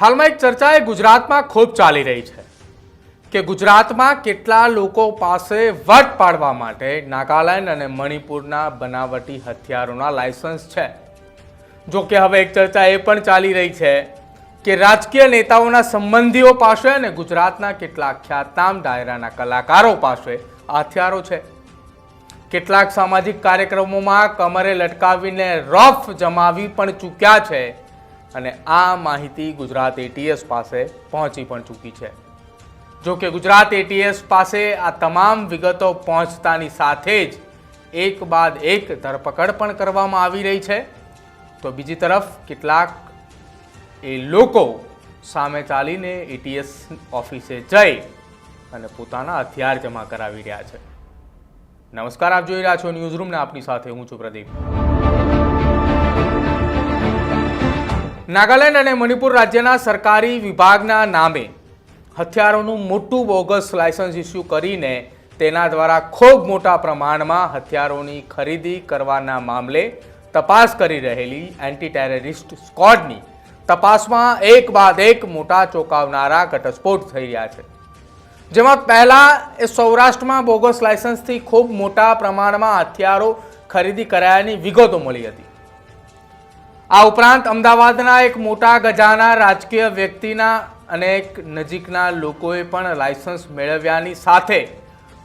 હાલમાં એક ચર્ચા એ ગુજરાતમાં ખૂબ ચાલી રહી છે કે ગુજરાતમાં કેટલા લોકો પાસે વટ પાડવા માટે નાગાલેન્ડ અને મણિપુરના બનાવટી હથિયારોના લાયસન્સ છે. જો કે હવે એક ચર્ચા એ પણ ચાલી રહી છે કે રાજકીય નેતાઓના સંબંધીઓ પાસે અને ગુજરાતના કેટલાક ખ્યાતનામ ડાયરાના કલાકારો પાસે હથિયારો છે. કેટલાક સામાજિક કાર્યક્રમોમાં કમરે લટકાવીને રફ જમાવી પણ ચૂક્યા છે. અને આ માહિતી ગુજરાત એટીએસ પાસે પહોંચી પણ ચૂકી છે. જો કે ગુજરાત એટીએસ પાસે આ તમામ વિગતો પહોંચતાની સાથે જ એક બાદ એક ધરપકડ પણ કરવામાં આવી રહી છે. તો બીજી તરફ કેટલાક એ લોકો સામે ચાલીને એટીએસ ઓફિસે જઈ અને પોતાના હથિયાર જમા કરાવી રહ્યા છે. નમસ્કાર, આપ જોઈ રહ્યા છો ન્યૂઝ રૂમ આપની સાથે હું છું પ્રદીપ. નાગાલેન્ડ અને મણિપુર રાજ્યના સરકારી વિભાગના નામે હથિયારોનું મોટું બોગસ લાયસન્સ ઇસ્યુ કરીને તેના દ્વારા ખૂબ મોટા પ્રમાણમાં હથિયારોની ખરીદી કરવાના મામલે તપાસ કરી રહેલી એન્ટી ટેરરિસ્ટ સ્કોડની તપાસમાં એક બાદ એક મોટા ચોંકાવનારા ઘટસ્ફોટ થઈ રહ્યા છે. જેમાં પહેલાં એ સૌરાષ્ટ્રમાં બોગસ લાયસન્સથી ખૂબ મોટા પ્રમાણમાં હથિયારો ખરીદી કરાયાની વિગતો મળી હતી. આ ઉપરાંત અમદાવાદના એક મોટા ગજાના રાજકીય વ્યક્તિના અને એક નજીકના લોકોએ પણ લાયસન્સ મેળવ્યાની સાથે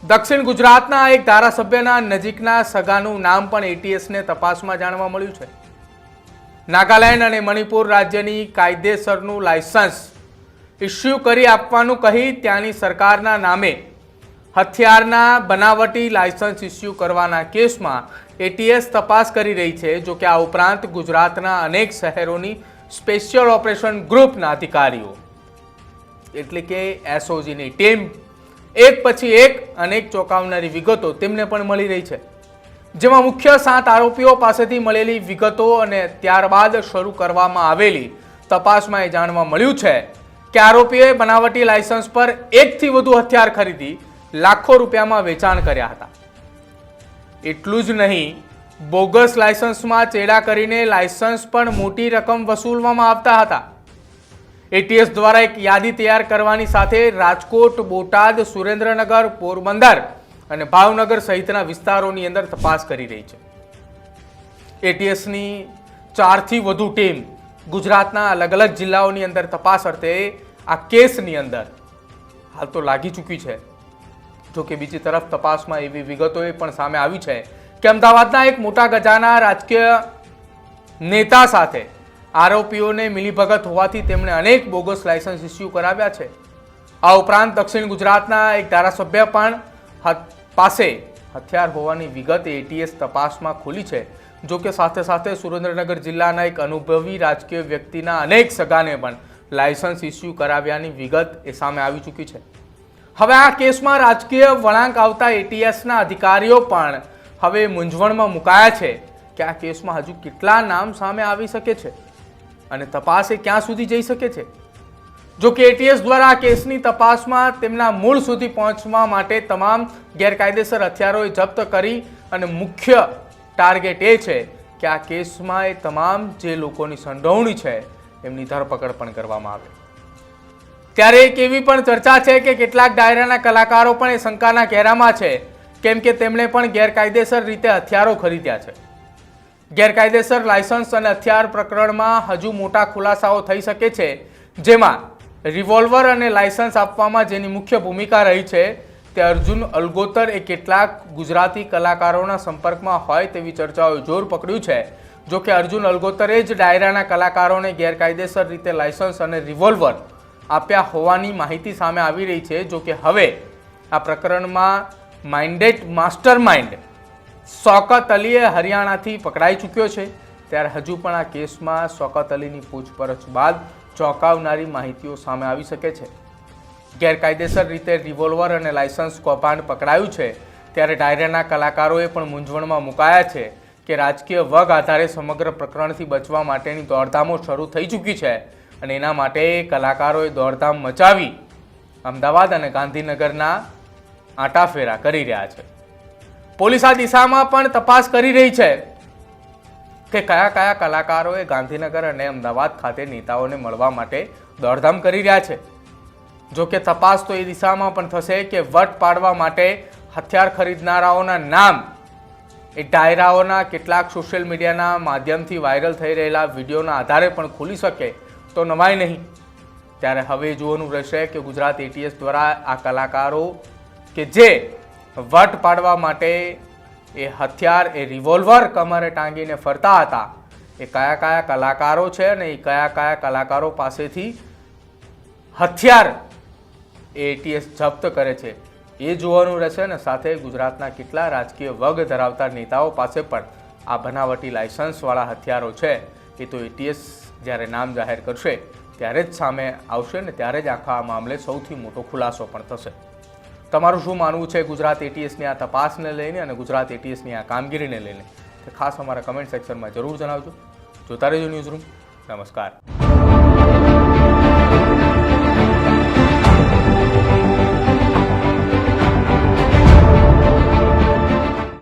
દક્ષિણ ગુજરાતના એક ધારાસભ્યના નજીકના સગાનું નામ પણ એટીએસને તપાસમાં જાણવા મળ્યું છે. નાગાલેન્ડ અને મણિપુર રાજ્યની કાયદેસરનું લાયસન્સ ઇસ્યુ કરી આપવાનું કહી ત્યાંની સરકારના નામે હથિયારના બનાવટી લાયસન્સ ઇસ્યુ કરવાના કેસમાં એટીએસ તપાસ કરી રહી છે, જો કે આ ઉપરાંત ગુજરાતના અનેક શહેરોની સ્પેશિયલ ઓપરેશન ગ્રુપના અધિકારીઓ. એટલે કે એસઓજીની ટીમ. એક પછી એક અનેક ચોંકાવનારી વિગતો તેમને પણ મળી રહી છે. જેમાં મુખ્ય સાત આરોપીઓ પાસેથી મળેલી વિગતો અને ત્યારબાદ શરૂ કરવામાં આવેલી તપાસમાં એ જાણવા મળ્યું છે કે આરોપીએ બનાવટી લાયસન્સ પર એકથી વધુ હથિયાર ખરીદી લાખો રૂપિયામાં વેચાણ કર્યા હતા. એટલું જ નહીં, બોગસ લાયસન્સમાં ચેડા કરીને લાયસન્સ પણ મોટી રકમ વસૂલવામાં આવતા હતા. એટીએસ દ્વારા એક યાદી તૈયાર કરવાની સાથે રાજકોટ, બોટાદ, સુરેન્દ્રનગર, પોરબંદર અને ભાવનગર સહિતના વિસ્તારોની અંદર તપાસ કરી રહી છે. એટીએસની ચારથી વધુ ટીમ ગુજરાતના અલગ અલગ જિલ્લાઓની અંદર તપાસ અર્થે આ કેસની અંદર હાલ તો લાગી ચૂકી છે. જો કે બીજી તરફ તપાસમાં એવી વિગતોએ પણ સામે આવી છે કે અમદાવાદના એક મોટા ગજાના રાજકીય નેતા સાથે આરોપીઓને મિલીભગત હોવાથી તેમણે અનેક બોગસ લાયસન્સ ઇસ્યુ કરાવ્યા છે. આ ઉપરાંત દક્ષિણ ગુજરાતના એક ધારાસભ્ય પણ પાસે હથિયાર હોવાની વિગત એટીએસ તપાસમાં ખુલી છે. જો કે સાથે સાથે સુરેન્દ્રનગર જિલ્લાના એક અનુભવી રાજકીય વ્યક્તિના અનેક સગાને પણ લાયસન્સ ઇસ્યુ કરાવ્યાની વિગત એ સામે આવી ચૂકી છે. હવે આ કેસમાં રાજકીય વળાંક આવતા એટીએસના અધિકારીઓ પણ હવે મૂંઝવણમાં મુકાયા છે કે આ કેસમાં હજુ કેટલા નામ સામે આવી શકે છે અને તપાસ એ ક્યાં સુધી જઈ શકે છે? જો કે એટીએસ દ્વારા આ કેસની તપાસમાં તેમના મૂળ સુધી પહોંચવા માટે તમામ ગેરકાયદેસર હથિયારોએ જપ્ત કરી અને મુખ્ય ટાર્ગેટ એ છે કે આ કેસમાં એ તમામ જે લોકોની સંડોવણી છે, એમની ધરપકડ પણ કરવામાં આવે. ત્યારે એક એવી પણ ચર્ચા છે કે કેટલાક ડાયરાના કલાકારો પણ એ શંકાના ઘેરામાં છે, કેમ કે તેમણે પણ ગેરકાયદેસર રીતે હથિયારો ખરીદ્યા છે. ગેરકાયદેસર લાયસન્સ અને હથિયાર પ્રકરણમાં હજુ મોટા ખુલાસાઓ થઈ શકે છે, જેમાં રિવોલ્વર અને લાયસન્સ આપવામાં જેની મુખ્ય ભૂમિકા રહી છે, તે અર્જુન અલગોતર એ કેટલાક ગુજરાતી કલાકારોના સંપર્કમાં હોય તેવી ચર્ચાઓએ જોર પકડ્યું છે જો કે અર્જુન અલગોતરે જ ડાયરાના કલાકારોને ગેરકાયદેસર રીતે લાયસન્સ અને રિવોલ્વર આપ્યા હોવાની માહિતી સામે આવી રહી છે, જો કે હવે આ પ્રકરણમાં માઇન્ડેડ માસ્ટર માઇન્ડ શોકત અલીએ હરિયાણાથી પકડાઈ ચૂક્યો છે. ત્યારે હજુ પણ આ કેસમાં શોકત અલીની પૂછપરછ બાદ ચોંકાવનારી માહિતીઓ સામે આવી શકે છે. ગેરકાયદેસર રીતે રિવોલ્વર અને લાયસન્સ કૌભાંડ પકડાયું છે. ત્યારે ડાયરાના કલાકારોએ પણ મૂંઝવણમાં મુકાયા છે કે રાજકીય વગ આધારે સમગ્ર પ્રકરણથી બચવા માટેની દોડધામો શરૂ થઈ ચૂકી છે. અને એના માટે કલાકારોએ દોડધામ મચાવી અમદાવાદ અને ગાંધીનગરના આંટાફેરા કરી રહ્યા છે. પોલીસ આ દિશામાં પણ તપાસ કરી રહી છે કે કયા કયા કલાકારોએ ગાંધીનગર અને અમદાવાદ ખાતે નેતાઓને મળવા માટે દોડધામ કરી રહ્યા છે. જો કે તપાસ તો એ દિશામાં પણ થશે કે વટ પાડવા માટે હથિયાર ખરીદનારાઓના નામ, એ ડાયરાઓના કેટલાક સોશિયલ મીડિયાના માધ્યમથી વાયરલ થઈ રહેલા વિડીયોના આધારે પણ ખુલી શકે તો નવાય નહીં. ત્યારે હવે જોવાનું રહેશે કે ગુજરાત એટીએસ દ્વારા આ કલાકારો કે જે વટ પાડવા માટે એ હથિયાર, એ રિવોલ્વર કમરે ટાંગીને ફરતા હતા, એ કયા કયા કલાકારો છે અને એ કયા કયા કલાકારો પાસેથી હથિયાર એ એટીએસ જપ્ત કરે છે, એ જોવાનું રહેશે અને સાથે ગુજરાતના કેટલા રાજકીય વગ ધરાવતા નેતાઓ પાસે પણ આ બનાવટી લાયસન્સવાળા હથિયારો છે. એ તો એટીએસ જ્યારે નામ જાહેર કરશે, ત્યારે જ સામે આવશે ને ત્યારે જ આખા આ મામલે સૌથી મોટો ખુલાસો પણ થશે. તમારું શું માનવું છે ગુજરાત એટીએસની આ તપાસને લઈને અને ગુજરાત એટીએસની આ કામગીરીને લઈને? તે ખાસ અમારા કમેન્ટ સેક્શનમાં જરૂર જણાવજો. જોતા રહેજો ન્યૂઝરૂમ નમસ્કાર.